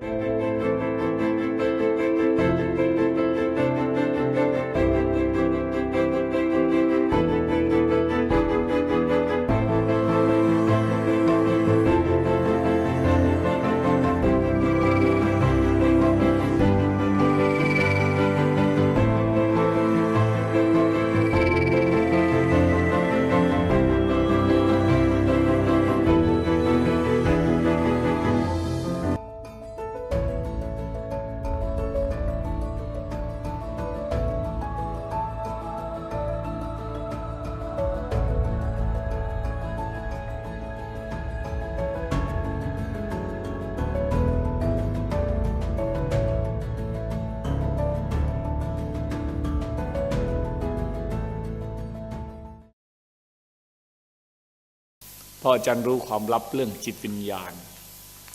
เพราะอาจารย์รู้ความลับเรื่องจิตวิญญาณ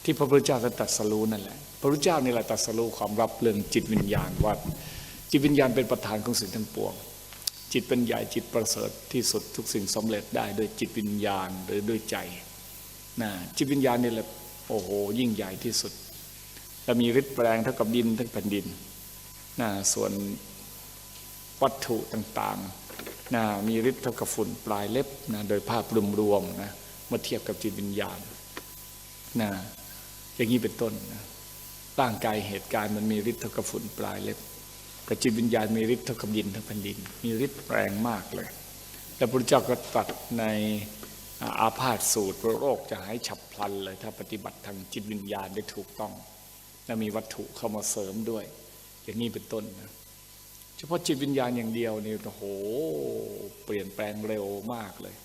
ที่พระพุทธเจ้าท่านตรัสรู้นั่นแหละ พระพุทธเจ้านี่แหละตรัสรู้ความลับเรื่องจิตวิญญาณว่าจิตวิญญาณเป็นประธานของสิ่งทั้งปวง จิตเป็นใหญ่จิตประเสริฐที่สุดทุกสิ่งสำเร็จได้ด้วยจิตวิญญาณหรือด้วยใจนะจิตวิญญาณนี่แหละโอ้โหยิ่งใหญ่ที่สุดและมีฤทธิ์แปลงเท่ากับดินทั้งแผ่นดินนะส่วนวัตถุต่างๆนะมีฤทธิ์เท่ากับฝุ่นปลายเล็บนะโดยภาพรวมๆนะ มื่อเทียบกับจิตวิญญาณนะอย่างนี้เป็นต้นนะร่างกายเหตุการณ์มันมีฤทธิ์เท่ากับฝุ่นปลายเล็บกับจิตวิญญาณมีฤทธิ์เท่ากับดินทั้งแผ่นดิน มีฤทธิ์แรงมากเลย แล้วพระเจ้าก็ตรัสในอาพาธสูตรโรคจะหายฉับพลันเลย ถ้าปฏิบัติทางจิตวิญญาณได้ถูกต้องและมีวัตถุเข้ามาเสริมด้วย อย่างนี้เป็นต้นนะเฉพาะจิตวิญญาณอย่างเดียวนี่โอ้โห เปลี่ยนแปลงเร็วมากเลย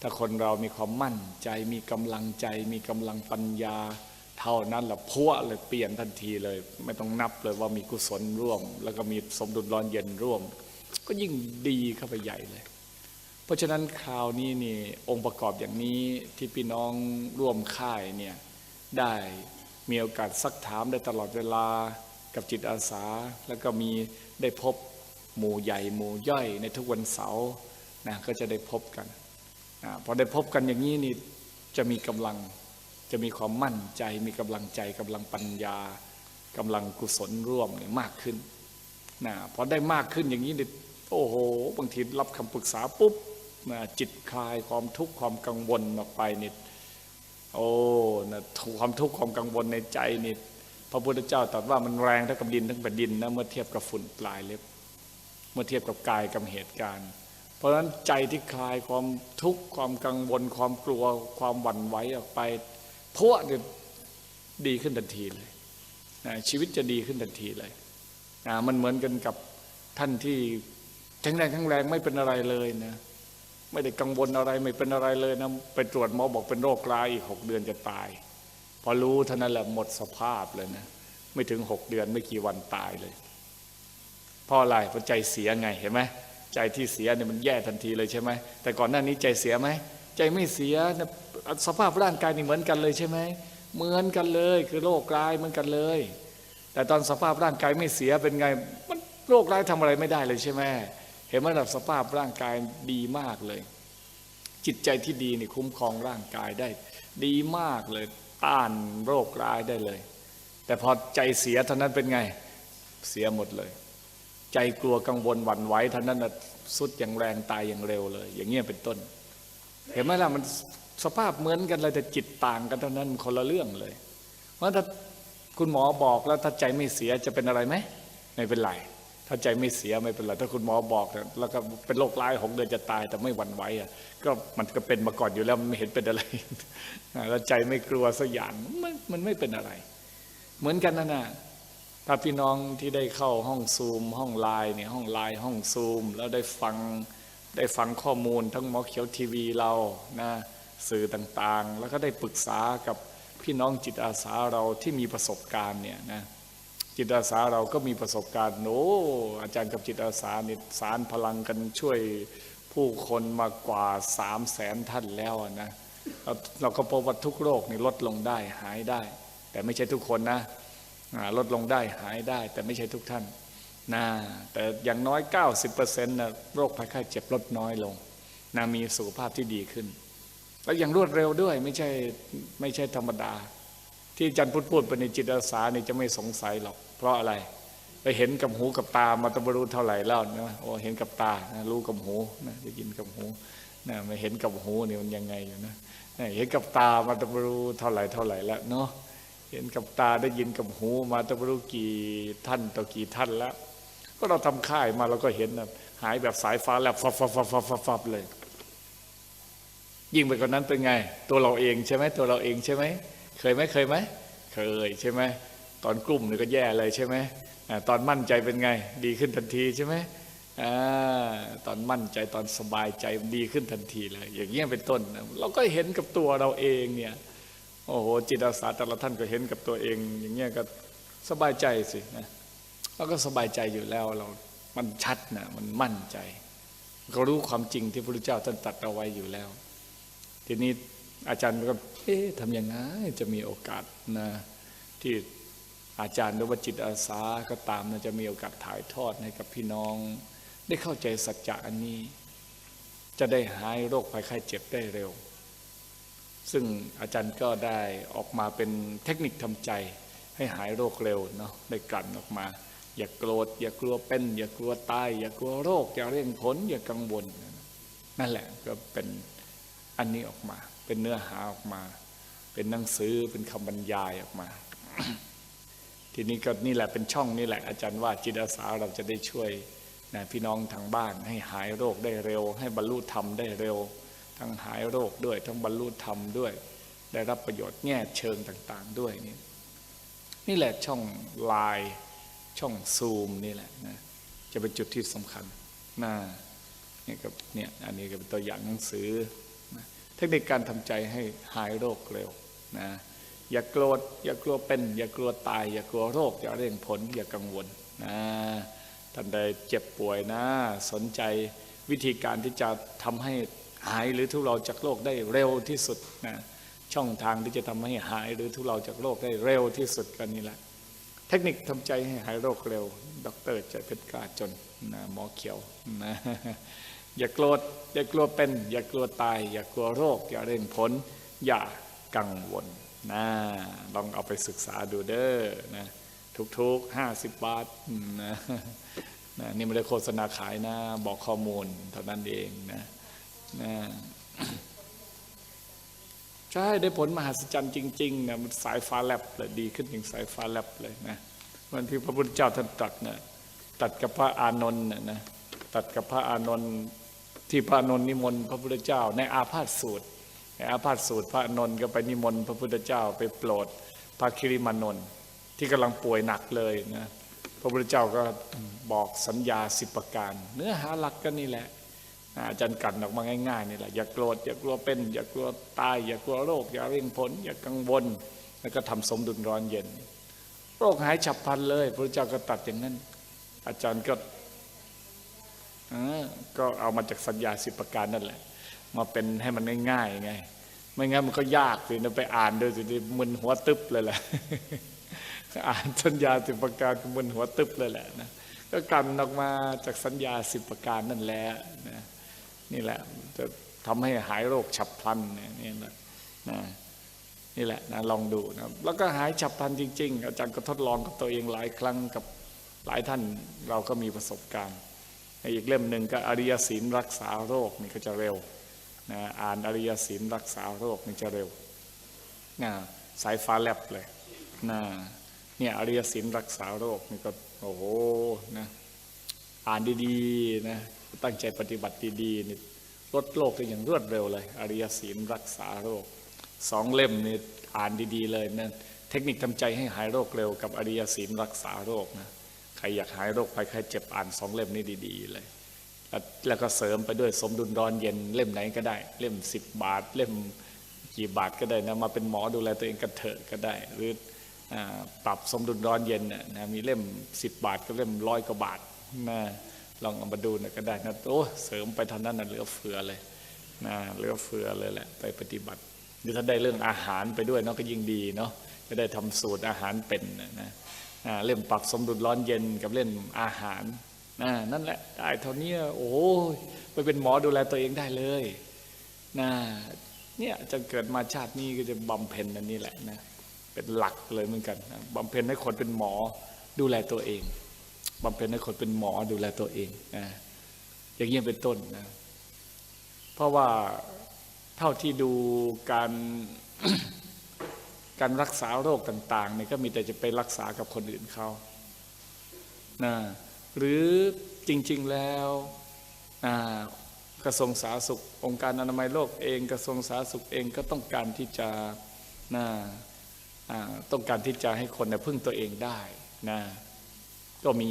ถ้าคนเรามีความมั่นใจมีกำลังใจ มีกำลังปัญญา เท่านั้นแหละพัวเลยเปลี่ยนทันทีเลย ไม่ต้องนับเลยว่ามีกุศลร่วม แล้วก็มีสมดุลร้อนเย็นร่วม ก็ยิ่งดีเข้าไปใหญ่เลย เพราะฉะนั้นคราวนี้นี่องค์ประกอบอย่างนี้ที่พี่น้องร่วมค่ายเนี่ยได้มีโอกาสซักถามได้ตลอดเวลากับจิตอาสา แล้วก็มีได้พบหมู่ใหญ่หมู่ย่อยในทุกวันเสาร์นะก็จะได้พบกัน พอได้พบกันอย่างนี้นี่จะมีกำลังจะมีความมั่นใจ มีกำลังใจกำลังปัญญากำลังกุศลร่วมเนี่ยมากขึ้นนะพอได้มากขึ้นอย่างนี้นี่โอ้โห บางทีรับคำปรึกษาปุ๊บนะจิตคลายความทุกข์ความกังวลออกไปนี่โอ้นะความทุกข์ความกังวลในใจนี่พระพุทธเจ้าตรัสว่ามันแรงเท่ากับดินทั้งแผ่นดินนะเมื่อเทียบกับฝุ่นปลายเล็บ เมื่อเทียบกับกายกับเหตุการณ์ เพราะฉะนั้นใจที่คลายความทุกข์ความกังวล ความกลัว ความหวั่นไหวออกไปพวกเนี่ยดีขึ้นทันทีเลยนะชีวิตจะดีขึ้นทันทีเลยนะมันเหมือนกันกับท่านที่แข็งแรงแข็งแรงไม่เป็นอะไรเลยนะไม่ได้กังวลอะไรไม่เป็นอะไรเลยนะไปตรวจหมอบอกเป็นโรคร้ายอีกหกเดือนจะตาย พอรู้เท่านั้นแหละหมดสภาพเลยนะไม่ถึงหกเดือนไม่กี่วันตายเลยเพราะอะไรเพราะใจเสียไงเห็นไหม ใจที่เสียเนี่ยมันแย่ทันทีเลยใช่ไหมแต่ก่อนหน้านี้ใจเสียไหมใจไม่เสียสภาพร่างกายนี่เหมือนกันเลยใช่ไหมเหมือนกันเลยคือโรคร้ายเหมือนกันเลย แต่ตอนสภาพร่างกายไม่เสียเป็นไงมันโรคร้ายทำอะไรไม่ได้เลยใช่ไหมเห็นไหมแบบสภาพร่างกายดีมากเลย จิตใจที่ดีนี่คุ้มครองร่างกายได้ ดีมากเลยต้านโรคร้ายได้เลย แต่พอใจเสียเท่านั้นเป็นไงเสียหมดเลย ใจกลัวกังวลหวั่นไหวท่านั้นสุดอย่างแรงตายอย่างเร็วเลย อย่างเงี้ยเป็นต้น เห็นไหมล่ะมันสภาพเหมือนกันเลยแต่จิตต่างกันเท่านั้นคนละเรื่องเลย เพราะถ้าคุณหมอบอกแล้วถ้าใจไม่เสียจะเป็นอะไรไหมไม่เป็นไรถ้าใจไม่เสียไม่เป็นไรถ้าคุณหมอบอกแล้วก็เป็นโรคร้ายหกเดือนจะตายแต่ไม่หวั่นไหวอะก็มันก็เป็นมาก่อนอยู่แล้วไม่เห็นเป็นอะไรแล้วใจไม่กลัวสักอย่างมันมันไม่เป็นอะไร เหมือนกันนะนะ ถ้าพี่น้องที่ได้เข้าห้องซูม ห้องไลน์เนี่ยห้องไลน์ห้องซูม แล้วได้ฟังได้ฟังข้อมูลทั้งหมอเขียวทีวีเรานะสื่อต่างๆ แล้วก็ได้ปรึกษากับพี่น้องจิตอาสาเราที่มีประสบการณ์เนี่ยนะจิตอาสาเราก็มีประสบการณ์โอ้อาจารย์กับจิตอาสาเนี่ยสารพลังกันช่วยผู้คนมากว่าสามแสนท่านแล้วนะเราก็พบว่าทุกโรคนี่ลดลงได้หายได้ แต่ไม่ใช่ทุกคนนะ ลดลงได้หายได้ แต่ไม่ใช่ทุกท่านนะแต่อย่างน้อย 90%นะโรคภัยไข้เจ็บลดน้อยลงนะมีสุขภาพที่ดีขึ้น แล้วอย่างรวดเร็วด้วยไม่ใช่ไม่ใช่ธรรมดา ที่อาจารย์พูดพูดไปในจิตอาสานี่จะไม่สงสัยหรอก เพราะอะไรไปเห็นกับหูกับตามาตบรู้เท่าไหร่แล้วนะโอ้เห็นกับตานะรู้กับหูนะได้ยินกับหูนะไม่เห็นกับหูนี่มันยังไงอยู่นะนะเห็นกับตามาตบรู้เท่าไหร่เท่าไหร่แล้วเนาะ เห็นกับตาได้ยินกับหูมาตบรู้กี่ท่านต่อกี่ท่านแล้ว ก็เราทำค่ายมาเราก็เห็นนะหายแบบสายฟ้าแลบฟับฟับฟับฟับฟับฟับเลย ยิ่งไปกว่านั้นเป็นไง ตัวเราเองใช่ไหมตัวเราเองใช่ไหมเคยไหมเคยไหมเคยใช่ไหมตอนกลุ่มนี่ก็แย่เลยใช่ไหมตอนมั่นใจเป็นไง ดีขึ้นทันทีใช่ไหมอ่าตอนมั่นใจตอนสบายใจดีขึ้นทันทีเลย อย่างเงี้ยเป็นต้น เราก็เห็นกับตัวเราเองเนี่ย โอ้โหจิตอาสาแต่ละท่านก็เห็นกับตัวเอง อย่างเงี้ยก็สบายใจสินะเราก็สบายใจอยู่แล้วเรา มันชัดนะมันมั่นใจ ก็รู้ความจริงที่พระพุทธเจ้าท่านตรัดเอาไว้อยู่แล้ว ทีนี้อาจารย์ก็เอ๊ะทำยังไงจะมีโอกาสนะที่อาจารย์หรือว่าจิตอาสาก็ตามนะจะมีโอกาสถ่ายทอดให้กับพี่น้อง ได้เข้าใจสัจจะอันนี้ จะได้หายโรคภัยไข้เจ็บได้เร็ว ซึ่งอาจารย์ก็ได้ออกมาเป็นเทคนิคทำใจ ให้หายโรคเร็วเนาะได้กลั่นออกมา อย่ากโกรธอย่ากลัวเป็น อย่ากลัวตาย อย่ากลัวโรค อย่าเร่งผล อย่ากังวล นั่นแหละก็เป็นอันนี้ออกมา เป็นเนื้อหาออกมา เป็นหนังสือเป็นคำบรรยายออกมา ทีนี้ก็นี่แหละเป็นช่องนี่แหละ อาจารย์ว่าจิตอาสาเราจะได้ช่วยนะพี่น้องทางบ้านให้หายโรคได้เร็ว ให้บรรลุธรรมได้เร็ว ทั้งหายโรคด้วย ทั้งบรรลุธรรมด้วย ได้รับประโยชน์แง่เชิงต่าง ๆ ด้วยนี่นี่แหละช่องไลน์ช่องซูมนี่แหละนะจะเป็นจุดที่สำคัญนะนี่ก็เนี่ยอันนี้ก็เป็นตัวอย่างหนังสือนะเทคนิคการทำใจให้หายโรคเร็วนะอย่ากโกรธอย่ากลัวเป็น อย่ากลัวตาย อย่ากลัวโรค อย่าเร่งผล อย่ากังวลนะท่านใดเจ็บป่วยนะ สนใจวิธีการที่จะทำให้ หายหรือทุเลาจากโรคได้เร็วที่สุดนะช่องทางที่จะทำให้หายหรือทุเลาจากโรคได้เร็วที่สุดก็นี่แหละ เทคนิคทำใจให้หายโรคเร็วด็อกเตอร์จะเป็นกาจนนะหมอเขียวนะอย่ากลัวอย่ากลัวเป็น อย่ากลัวตาย อย่ากลัวโรค อย่าเร่งผล อย่ากังวลนะลองเอาไปศึกษาดูเด้อนะทุกๆห้าสิบบาทนะนะนี่ไม่ได้โฆษณาขายนะ บอกข้อมูลเท่านั้นเองนะ นะใช่ได้ผลมหัศจรรย์จริงๆนะมันสายฟ้าแลบเลยดีขึ้นถึงสายฟ้าแลบเลยนะวันที่พระพุทธเจ้าท่านตรัสนะตัดกับพระอานนท์นะนะตัดกับพระอานนท์ที่พระอานนท์นิมนต์พระพุทธเจ้า ในอาพาธสูตรในอาพาธสูตร พระอานนท์ก็ไปนิมนต์พระพุทธเจ้าไปโปรด พระคิริมานนท์ที่กำลังป่วยหนักเลยนะพระพุทธเจ้าก็บอกสัญญาสิบประการ เนื้อหาหลักก็นี่แหละ อาจารย์กันออกมาง่ายๆนี่แหละอย่ากโกรธอย่ากลัวเป็น อย่ากลัวตาย อย่ากลัวโรค อย่าเร่งผล อย่ากังวล แล้วก็ทำสมดุลร้อนเย็น โรคหายฉับพลันเลยพระเจ้าก็ตัดอย่างนั้น อาจารย์ก็ก็เอามาจากสัญญาสิบประการนั่นแหละ มาเป็นให้มันง่ายๆไงไม่งั้นมันก็ยากสินะไปอ่านด้วยสิมึนหัวตึบเลยแหละอ่านสัญญาสิบประการมึนหัวตึบเลยแหละนะก็กันออกมาจากสัญญาสิบประการนั่นแหละนะ นี่แหละจะทำให้หายโรคฉับพลันเนี่ยนี่แหละนะนี่แหละนะลองดูนะแล้วก็หายฉับพลันจริง ๆ อาจารย์ก็ทดลองกับตัวเองหลายครั้งกับหลายท่านเราก็มีประสบการณ์ อีกเล่มหนึ่งก็อริยศีลรักษาโรคนี่ก็จะเร็วนะอ่านอริยศีลรักษาโรคนี่จะเร็วนะสายฟ้าแลบเลยนะเนี่ยอริยศีลรักษาโรคนี่ก็โอ้โหนะอ่านดีๆนะ ตั้งใจปฏิบัติดีๆนี่ลดโรคได้อย่างรวดเร็วเลย อริยศีลรักษาโรคสองเล่มนี่อ่านดีๆเลยนะเทคนิคทำใจให้หายโรคเร็วกับอริยศีลรักษาโรคนะใครอยากหายโรคภัยไข้เจ็บอ่านสองเล่มนี้ดีๆเลยแล้วก็เสริมไปด้วยสมดุลร้อนเย็นเล่มไหนก็ได้ เล่มสิบบาท เล่มกี่บาทก็ได้นะมาเป็นหมอดูแลตัวเองกันเถอะก็ได้ หรือปรับสมดุลร้อนเย็นนะมีเล่มสิบบาทก็เล่มร้อยกว่าบาทนะ ลองเอามาดูนะก็ได้นะโอ้เสริมไปทางนั้นนะเหลือเฟือเลยนะเหลือเฟือเลยแหละ ไปปฏิบัติหรือถ้าได้เรื่องอาหารไปด้วยเนาะก็ยิ่งดีเนาะจะได้ทำสูตรอาหารเป็นนะเล่มปรับสมดุลร้อนเย็นกับเล่มอาหารนะนั่นแหละได้เท่านี้โอ้ยไปเป็นหมอดูแลตัวเองได้เลยนะเนี่ยจะเกิดมาชาตินี้ก็จะบำเพ็ญอันนี้แหละนะเป็นหลักเลยเหมือนกันนะบำเพ็ญให้คนเป็นหมอดูแลตัวเอง บำเพ็ญให้คนเป็นหมอดูแลตัวเองนะอย่างเงี้ยเป็นต้นนะเพราะว่าเท่าที่ดูการการรักษาโรคต่างๆเนี่ยก็มีแต่จะไปรักษากับคนอื่นเขานะหรือจริง ๆแล้วกระทรวงสาธารณสุข องค์การอนามัยโลกเอง กระทรวงสาธารณสุขเองก็ต้องการที่จะนะต้องการที่จะให้คนเนี่ยพึ่งตัวเองได้นะ ก็มี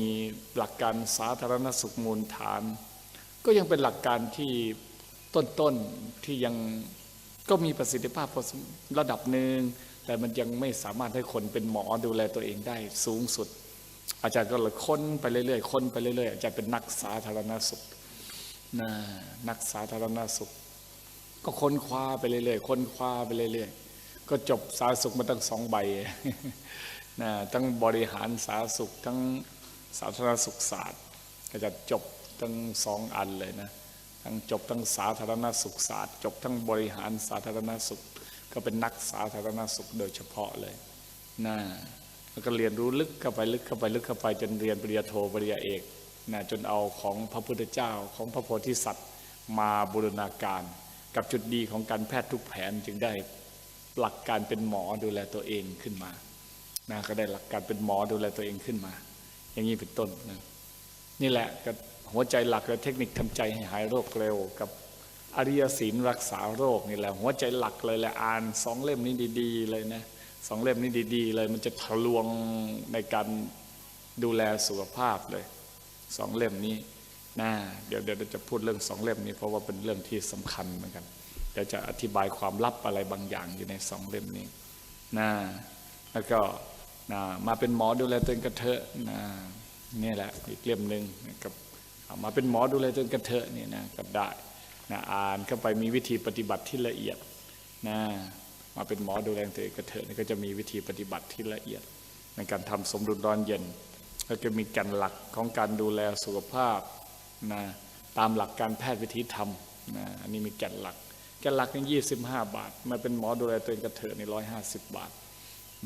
หลักการสาธารณสุขมูลฐาน ก็ยังเป็นหลักการที่ต้นๆที่ยังก็มีประสิทธิภาพระดับหนึ่งแต่มันยังไม่สามารถให้คนเป็นหมอดูแลตัวเองได้สูงสุด อาจารย์ก็เลยค้นไปเรื่อยๆค้นไปเรื่อยๆอาจารย์เป็นนักสาธารณสุขนะนักสาธารณสุข ก็ค้นคว้าไปเรื่อยๆค้นคว้าไปเรื่อยๆก็จบสาธารณสุขมาตั้งสองใบนะทั้งบริหารสาธารณสุขทั้ง สาธารณสุขศาสตร์ ก็จะจบทั้งสองอันเลยนะทั้งจบทั้งสาธารณสุขศาสตร์ จบทั้งบริหารสาธารณสุข ก็เป็นนักสาธารณสุขโดยเฉพาะเลยนะแล้วก็เรียนรู้ลึกเข้าไปลึกเข้าไปลึกเข้าไปจนเรียนปริญญาโทปริญญาเอกนะจนเอาของพระพุทธเจ้าของพระโพธิสัตว์มาบูรณาการ กับจุดดีของการแพทย์ทุกแผนจึงได้หลักการเป็นหมอดูแลตัวเองขึ้นมานะก็ได้หลักการเป็นหมอดูแลตัวเองขึ้นมา อย่างนี้เป็นต้นนะนี่แหละก็หัวใจหลักและเทคนิคทำใจให้หายโรคเร็ว กับอริยศีลรักษาโรคนี่แหละหัวใจหลักเลยแหละอ่านสองเล่มนี้ดีๆ เลยนะสองเล่มนี้ดีๆ เลยมันจะทะลวงในการดูแลสุขภาพเลยสองเล่มนี้นะเดี๋ยวเดี๋ยวจะพูดเรื่องสองเล่มนี้เพราะว่าเป็นเรื่องที่สำคัญเหมือนกันเดี๋ยวจะอธิบายความลับอะไรบางอย่างอยู่ในสองเล่มนี้นะแล้วก็ นะมาเป็นหมอดูแลตัวเองกระเทอะนะนี่แหละอีกเล่มหนึ่งกับมาเป็นหมอดูแลตัวเองกระเทอะนี่นะกับได้นะอ่านเข้าไปมีวิธีปฏิบัติที่ละเอียดนะมาเป็นหมอดูแลตัวเองกระเทอะนี่ก็จะมีวิธีปฏิบัติที่ละเอียด ในการทำสมดุลร้อนเย็นแล้วก็มีแกันหลักของการดูแลสุขภาพนะตามหลักการแพทย์วิธีธรรมนะอันนี้มีแกนหลักแกนหลักนี่ยี่สิบห้าบาท มาเป็นหมอดูแลตัวเองกระเทอะนี่ร้อยห้าสิบบาท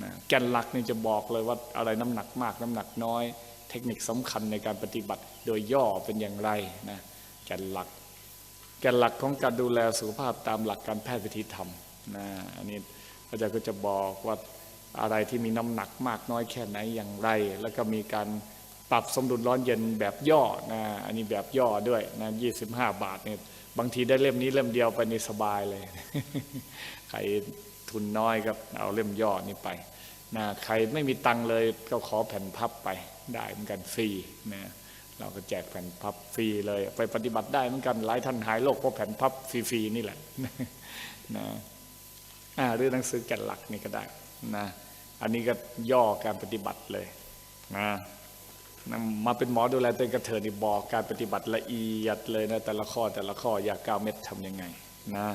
นะแกนหลักนี่จะบอกเลยว่าอะไรน้ำหนักมากน้ำหนักน้อย เทคนิคสำคัญในการปฏิบัติ โดยย่อเป็นอย่างไรนะแกนหลัก แกนหลักของการดูแลสุขภาพตามหลักการแพทย์วิธีธรรมนะอันนี้อาจารย์ก็จะบอกว่าอะไรที่มีน้ำหนักมากน้อยแค่ไหนอย่างไร แล้วก็มีการปรับสมดุลร้อนเย็นแบบย่อนะอันนี้แบบย่อด้วยนะยี่สิบห้าบาทเนี่ยบางทีได้เล่มนี้เล่มเดียวไปนี่สบายเลย ใคร ทุนน้อยก็เอาเล่มย่อนี่ไปนะใครไม่มีตังค์เลยก็ขอแผ่นพับไปได้เหมือนกันฟรีนะเราก็แจกแผ่นพับฟรีเลย ไปปฏิบัติได้เหมือนกันหลายท่านหายโรคเพราะแผ่นพับฟรีๆนี่แหละนะอ่าหรือหนังสือแก่นหลักนี่ก็ได้นะอันนี้ก็ย่อการปฏิบัติเลยนะมาเป็นหมอดูแลตัวเองกระเถินี่บอกการปฏิบัติละเอียดเลยนะแต่ละข้อแต่ละข้อยาเก้าเม็ดทำยังไงนะ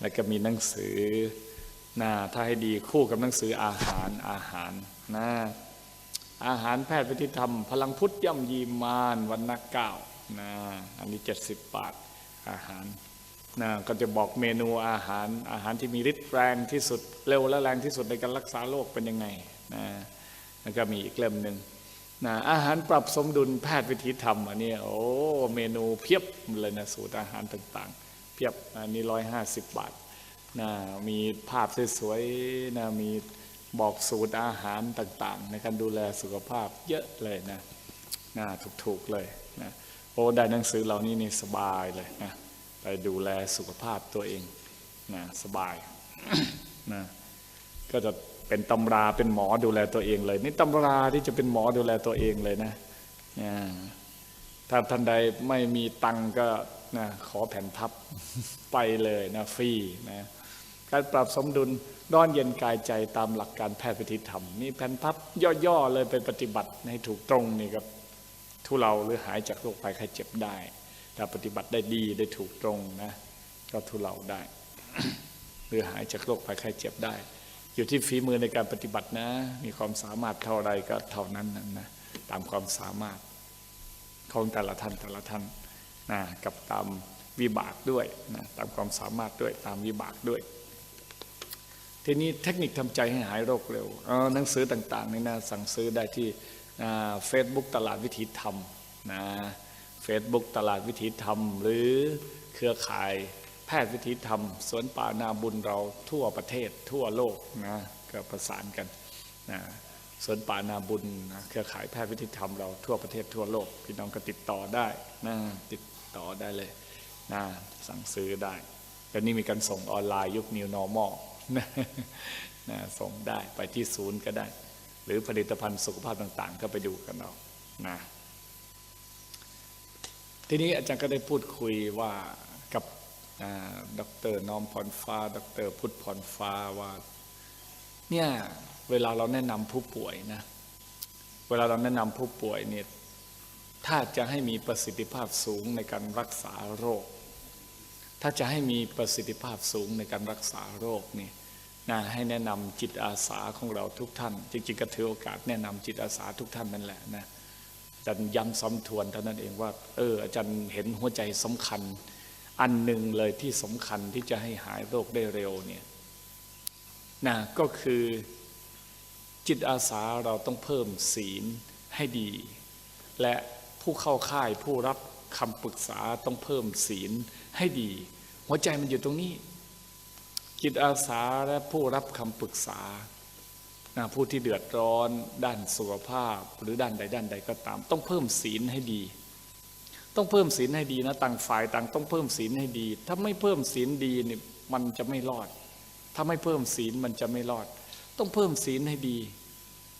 แล้วก็มีหนังสือ นะถ้าให้ดีคู่กับหนังสืออาหารอาหารนะอาหารแพทย์วิธีธรรม พลังพุทธย่ำยีมานวันนักเก้านะอันนี้เจ็ดสิบบาทอาหารนะก็จะบอกเมนูอาหารอาหารที่มีฤทธิ์แรงที่สุดเร็วและแรงที่สุดในการรักษาโรคเป็นยังไงนะแล้วก็มีอีกเล่มหนึ่งนะอาหารปรับสมดุลแพทย์วิธีธรรมอันนี้โอ้เมนูเพียบเลยนะสูตรอาหารต่างๆ เพียบอันนี้ร้อยห้าสิบบาท นะมีภาพสวยๆนะมีบอกสูตรอาหารต่างๆ ในการดูแลสุขภาพเยอะเลยนะนะถูกๆเลยนะโอ้ได้หนังสือเหล่านี้นี่สบายเลยนะไปดูแลสุขภาพตัวเองนะสบายนะก็จะเป็นตำราเป็นหมอดูแลตัวเองเลย นี่ตำราที่จะเป็นหมอดูแลตัวเองเลยนะถ้าท่านใดไม่มีตังก็นะขอแผ่นพับไปเลยนะฟรีนะ การปรับสมดุลร้อนเย็นกายใจตามหลักการแพทย์วิธีธรรมนี่แผ่นพับย่อๆเลยเป็นปฏิบัติให้ถูกตรงนี่ครับทุเราหรือหายจากโรคภัยไข้เจ็บได้ถ้าปฏิบัติได้ดีได้ถูกตรงนะก็ทุเราได้ หรือหายจากโรคภัยไข้เจ็บได้ อยู่ที่ฝีมือในการปฏิบัตินะ มีความสามารถเท่าไรก็เท่านั้นนะตามความสามารถของแต่ละท่านแต่ละท่านนะกับตามวิบากด้วยนะตามความสามารถด้วยตามวิบากด้วย ทีนี้เทคนิคทำใจให้หายโรคเร็วหนังสือต่างๆนี่นะสั่งซื้อได้ที่เฟซบุ๊กตลาดวิถีธรรมนะเฟซบุ๊กตลาดวิถีธรรม หรือเครือข่ายแพทย์วิถีธรรม สวนป่านาบุญเราทั่วประเทศทั่วโลกนะก็ประสานกันนะสวนป่านาบุญนะเครือข่ายแพทย์วิถีธรรมเราทั่วประเทศทั่วโลก พี่น้องก็ติดต่อได้นะติดต่อได้เลยนะสั่งซื้อได้แต่นี่มีการส่งออนไลน์ยุค New Normal นะนะส่งได้ไปที่ศูนย์ก็ได้ หรือผลิตภัณฑ์สุขภาพต่าง ๆ ก็ไปดูกันเอานะทีนี้อาจารย์ก็ได้พูดคุยว่ากับดรน้อมพรฟ้า ดรพุทธพรฟ้าว่า เนี่ยเวลาเราแนะนำผู้ป่วยนะเวลาเราแนะนำผู้ป่วยเนี่ยถ้าจะให้มีประสิทธิภาพสูงในการรักษาโรค ถ้าจะให้มีประสิทธิภาพสูงในการรักษาโรคนี่ นะให้แนะนำจิตอาสาของเราทุกท่าน จริงๆก็ถือโอกาสแนะนำจิตอาสาทุกท่านนั่นแหละนะอาจารย์ย้ำซ้ำทวนเท่านั้นเองว่าเอออาจารย์เห็นหัวใจสำคัญ อันหนึ่งเลยที่สำคัญที่จะให้หายโรคได้เร็วเนี่ยนะก็คือจิตอาสาเราต้องเพิ่มศีลให้ดี และผู้เข้าค่ายผู้รับคำปรึกษาต้องเพิ่มศีลให้ดี หัวใจมันอยู่ตรงนี้ จิตอาสาและผู้รับคำปรึกษา ผู้ที่เดือดร้อนด้านสุขภาพหรือด้านใดด้านใดก็ตาม ต้องเพิ่มศีลให้ดี ต้องเพิ่มศีลให้ดีนะต่างฝ่ายต่างต้องเพิ่มศีลให้ดี ถ้าไม่เพิ่มศีลดีนี่มันจะไม่รอด ถ้าไม่เพิ่มศีลมันจะไม่รอด ต้องเพิ่มศีลให้ดี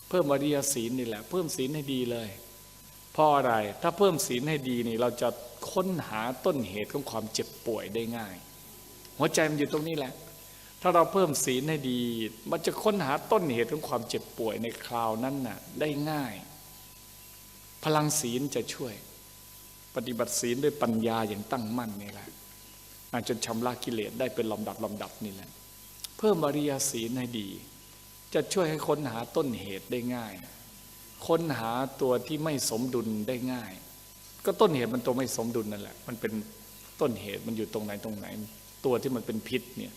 เพิ่มอริยศีลนี่แหละ เพิ่มศีลให้ดีเลยเพราะอะไรถ้าเพิ่มศีลให้ดีนี่เราจะค้นหาต้นเหตุของความเจ็บป่วยได้ง่าย หัวใจมันอยู่ตรงนี้แหละ ถ้าเราเพิ่มศีลให้ดี มันจะค้นหาต้นเหตุของความเจ็บป่วยในคราวนั้นน่ะ ได้ง่าย พลังศีลจะช่วย ปฏิบัติศีลด้วยปัญญาอย่างตั้งมั่นนี่แหละอาจนชำระกิเลสได้เป็นลำดับลำดับนี่แหละ เพิ่มอริยศีลให้ดี จะช่วยให้ค้นหาต้นเหตุได้ง่าย ค้นหาตัวที่ไม่สมดุลได้ง่าย ก็ต้นเหตุมันตัวไม่สมดุลนั่นแหละ มันเป็นต้นเหตุมันอยู่ตรงไหนตรงไหน ตัวที่มันเป็นพิษเนี่ย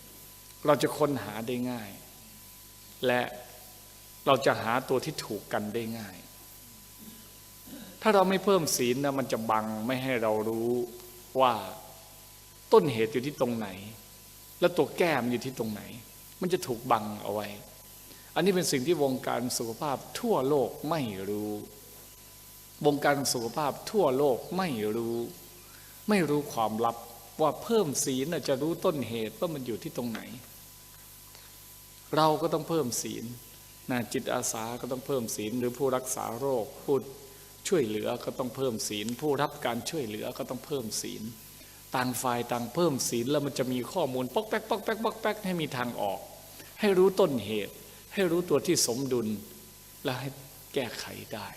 เราจะค้นหาได้ง่าย และเราจะหาตัวที่ถูกกันได้ง่าย ถ้าเราไม่เพิ่มศีลนะมันจะบังไม่ให้เรารู้ว่าต้นเหตุอยู่ที่ตรงไหน แล้วตัวแก้มอยู่ที่ตรงไหน มันจะถูกบังเอาไว้ อันนี้เป็นสิ่งที่วงการสุขภาพทั่วโลกไม่รู้ วงการสุขภาพทั่วโลกไม่รู้ ไม่รู้ความลับว่าเพิ่มศีลจะรู้ต้นเหตุว่ามันอยู่ที่ตรงไหน เราก็ต้องเพิ่มศีลนะจิตอาสาก็ต้องเพิ่มศีล หรือผู้รักษาโรคผู้ช่วยเหลือก็ต้องเพิ่มศีล ผู้รับการช่วยเหลือก็ต้องเพิ่มศีล ต่างฝ่ายต่างเพิ่มศีลแล้วมันจะมีข้อมูลปอกแป๊กปอกแป๊กปอกแป๊กให้มีทางออก ให้รู้ต้นเหตุ ให้รู้ตัวที่สมดุล และให้แก้ไขได้